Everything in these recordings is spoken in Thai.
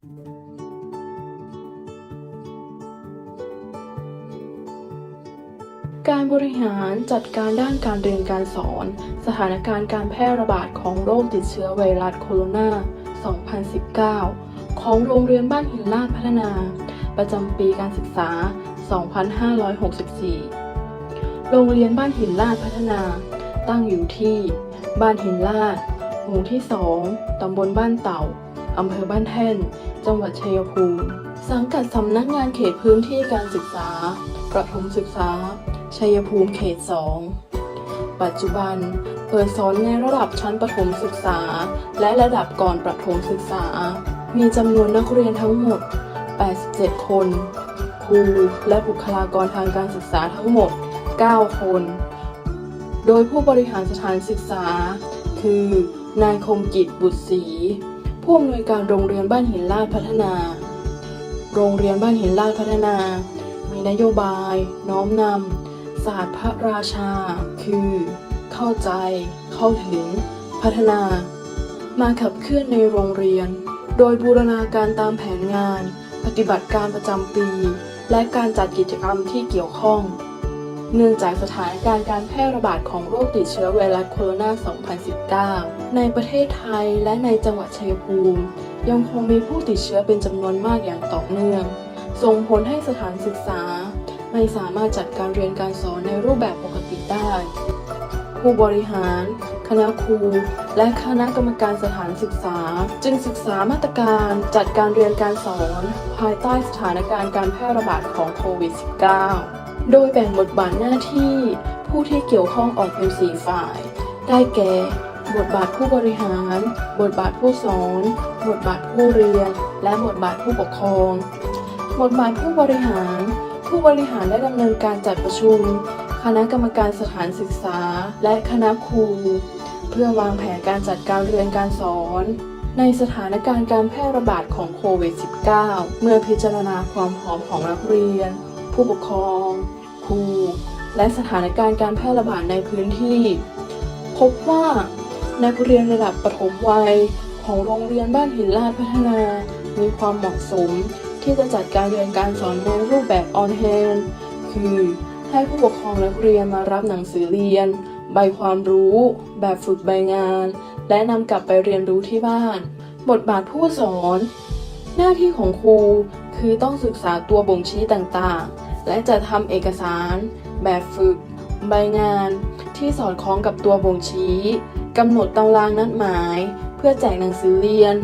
การบริหารจัดการด้านการเรียนการสอน สถานการณ์การแพร่ระบาดของโรคติดเชื้อไวรัสโคโรนา 2019 ของโรงเรียนบ้านหินลาดพัฒนา ประจำปีการศึกษา 2564 โรงเรียนบ้านหินลาดพัฒนา ตั้งอยู่ที่ บ้านหินลาด หมู่ที่ 2 ตำบลบ้านเต่า อำเภอบ้านแท่น จังหวัดชัยภูมิ สังกัดสำนักงานเขตพื้นที่การศึกษา ประถมศึกษา ชัยภูมิเขต 2 ปัจจุบัน เปิดสอนในระดับชั้นประถมศึกษา และระดับก่อนประถมศึกษา มีจำนวนนักเรียนทั้งหมด 87 คน ครูและบุคลากรทางการศึกษาทั้งหมด 9 คน โดยผู้บริหารสถานศึกษา คือนายคมกิจบุตรศรี ผู้อำนวยการโรงเรียนบ้านหินลาดพัฒนา โรงเรียนบ้านหินลาดพัฒนา มีนโยบาย น้อมนำศาสตร์พระราชา คือ เข้าใจ เข้าถึง พัฒนา มาขับเคลื่อนในโรงเรียน โดยบูรณาการตามแผนงาน ปฏิบัติการประจำปี และการจัดกิจกรรมที่เกี่ยวข้อง เนื่องจากสถานการณ์การแพร่ระบาดของโรคติดเชื้อไวรัสโคโรนา 2019 ในประเทศไทยและในจังหวัดชัยภูมิ ยังคงมีผู้ติดเชื้อเป็นจำนวนมากอย่างต่อเนื่อง ส่งผลให้สถานศึกษา ไม่สามารถจัดการเรียนการสอนในรูปแบบปกติได้ ผู้บริหาร คณะครู และคณะกรรมการสถานศึกษา จึงศึกษามาตรการจัดการเรียนการสอน ภายใต้สถานการณ์การแพร่ระบาดของโควิด -19 โดยแบ่งบทบาทหน้าที่ผู้ที่เกี่ยวข้องออกเป็น4ฝ่าย ได้แก่ บทบาทผู้บริหาร บทบาทผู้สอน บทบาทผู้เรียน และบทบาทผู้ปกครอง บทบาทผู้บริหาร ผู้บริหารได้ดำเนินการจัดประชุม คณะกรรมการสถานศึกษา และคณะครู เพื่อวางแผนการจัดการเรียนการสอนในสถานการณ์การแพร่ระบาดของโควิด -19 เมื่อพิจารณาความพร้อมของนักเรียน ผู้ปกครอง และสถานการณ์การแพร่ระบาดในพื้นที่ พบว่านักเรียนระดับประถมวัยของโรงเรียนบ้านหินลาดพัฒนา มีความเหมาะสมที่จะจัดการเรียนการสอนในรูปแบบออนแฮนคือให้ผู้ปกครองนักเรียนมารับหนังสือเรียน ใบความรู้ แบบฝึกใบงาน และนำกลับไปเรียนรู้ที่บ้าน บทบาทผู้สอน หน้าที่ของครูคือต้องศึกษาตัวบ่งชี้ต่างๆ และจะทำเอกสาร แบบฝึก ใบงานที่สอดคล้องกับตัวบ่งชี้กำหนดตารางนัดหมาย เพื่อแจกหนังสือเรียน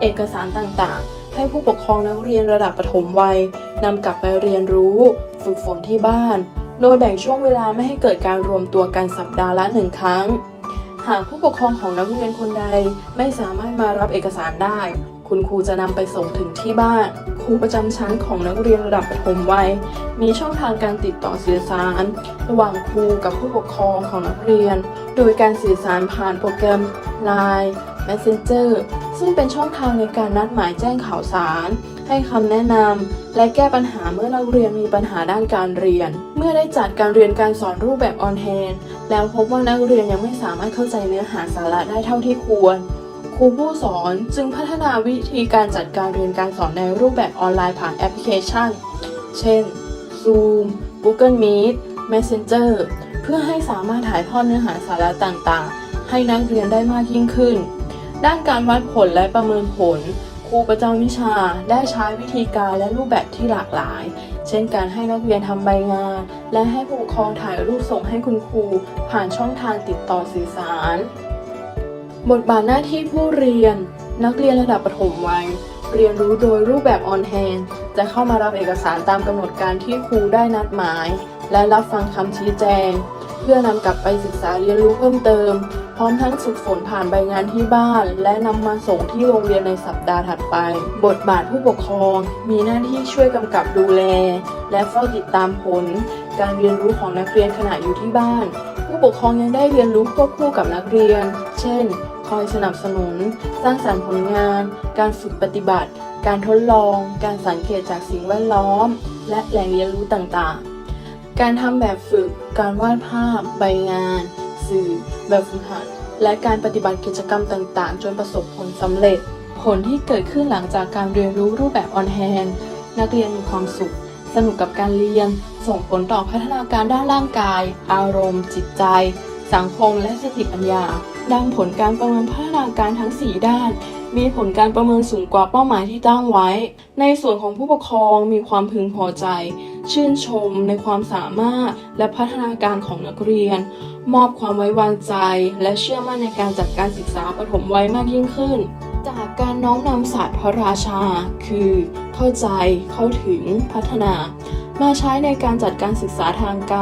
เอกสารต่างๆ ให้ผู้ปกครองนักเรียนระดับประถมวัยนำกลับไปเรียนรู้ ฝึกฝนที่บ้าน โดยแบ่งช่วงเวลาไม่ให้เกิดการรวมตัวกันสัปดาห์ละหนึ่งครั้ง หากผู้ปกครองของนักเรียนคนใดไม่สามารถมารับเอกสารได้ คุณครูจะนำไปส่งถึงที่บ้าน ครูประจำชั้นของนักเรียนระดับประถมวัย มีช่องทางการติดต่อสื่อสาร ระหว่างครูกับผู้ปกครองของนักเรียน โดยการสื่อสารผ่านโปรแกรม Line Messenger ซึ่งเป็นช่องทางในการนัดหมายแจ้งข่าวสาร ให้คำแนะนำและแก้ปัญหาเมื่อนักเรียนมีปัญหาด้านการเรียน เมื่อได้จัดการเรียนการสอนรูปแบบออนแฮนแล้วพบว่านักเรียนยังไม่สามารถเข้าใจเนื้อหาสาระได้เท่าที่ควร ครูผู้สอนจึงพัฒนาวิธีการจัดการเรียนการสอนในรูปแบบออนไลน์ผ่านแอปพลิเคชัน เช่น Zoom Google Meet Messenger เพื่อให้สามารถถ่ายทอดเนื้อหาสาระต่างๆ ให้นักเรียนได้มากยิ่งขึ้น ด้านการวัดผลและประเมินผล ครูประจำวิชาได้ใช้วิธีการและรูปแบบที่หลากหลาย เช่นการให้นักเรียนทำใบงาน และให้ผู้ปกครองถ่ายรูปส่งให้คุณครู ผ่านช่องทางติดต่อสื่อสาร บทบาทหน้าที่ผู้เรียน นักเรียนระดับประถมวัย เรียนรู้โดยรูปแบบออนแฮนจะเข้ามารับเอกสารตามกำหนดการที่ครูได้นัดหมาย และรับฟังคำชี้แจง เพื่อนำกลับไปศึกษาเรียนรู้เพิ่มเติม พร้อมทั้งฝึกฝนผ่านใบงานที่บ้าน และนำมาส่งที่โรงเรียนในสัปดาห์ถัดไป บทบาทผู้ปกครอง มีหน้าที่ช่วยกำกับดูแล และเฝ้าติดตามผล การเรียนรู้ของนักเรียนขณะอยู่ที่บ้าน ผู้ปกครองยังได้เรียนรู้ควบคู่กับนักเรียน เช่น คอยสนับสนุน สร้างสรรค์ผลงาน การฝึกปฏิบัติ การทดลอง การสังเกตจากสิ่งแวดล้อม และแหล่งเรียนรู้ต่างๆ การทำแบบฝึก การวาดภาพ ใบงาน สื่อ แบบฝึกหัด และการปฏิบัติกิจกรรมต่างๆ จนประสบผลสำเร็จ ผลที่เกิดขึ้นหลังจากการเรียนรู้รูปแบบออนแฮนนักเรียนมีความสุข สนุกกับการเรียน ส่งผลต่อพัฒนาการด้านร่างกาย อารมณ์ จิตใจ สังคม และสติปัญญา ดังผลการประเมินพัฒนาการทั้ง 4 ด้าน มีผลการประเมินสูงกว่าเป้าหมายที่ตั้งไว้ ในส่วนของผู้ปกครองมีความพึงพอใจ ชื่นชมในความสามารถและพัฒนาการของนักเรียน มอบความไว้วางใจ และเชื่อมั่นในการจัดการศึกษาปฐมวัยมากยิ่งขึ้น จากการน้อมนำศาสตร์พระราชา คือ เข้าใจ เข้าถึง พัฒนามาใช้ในการจัดการศึกษาทางไกล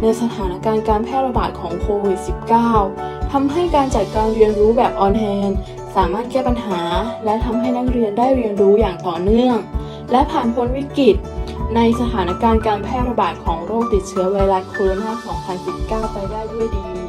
ในสถานการณ์การแพร่ระบาดของโควิด -19 ทำให้การจัดการเรียนรู้แบบออนแฮนสามารถแก้ปัญหา และทำให้นักเรียนได้เรียนรู้อย่างต่อเนื่อง และผ่านพ้นวิกฤต ในสถานการณ์การแพร่ระบาดของโรคติดเชื้อไวรัสโคโรนา 2019 ไปได้ด้วยดี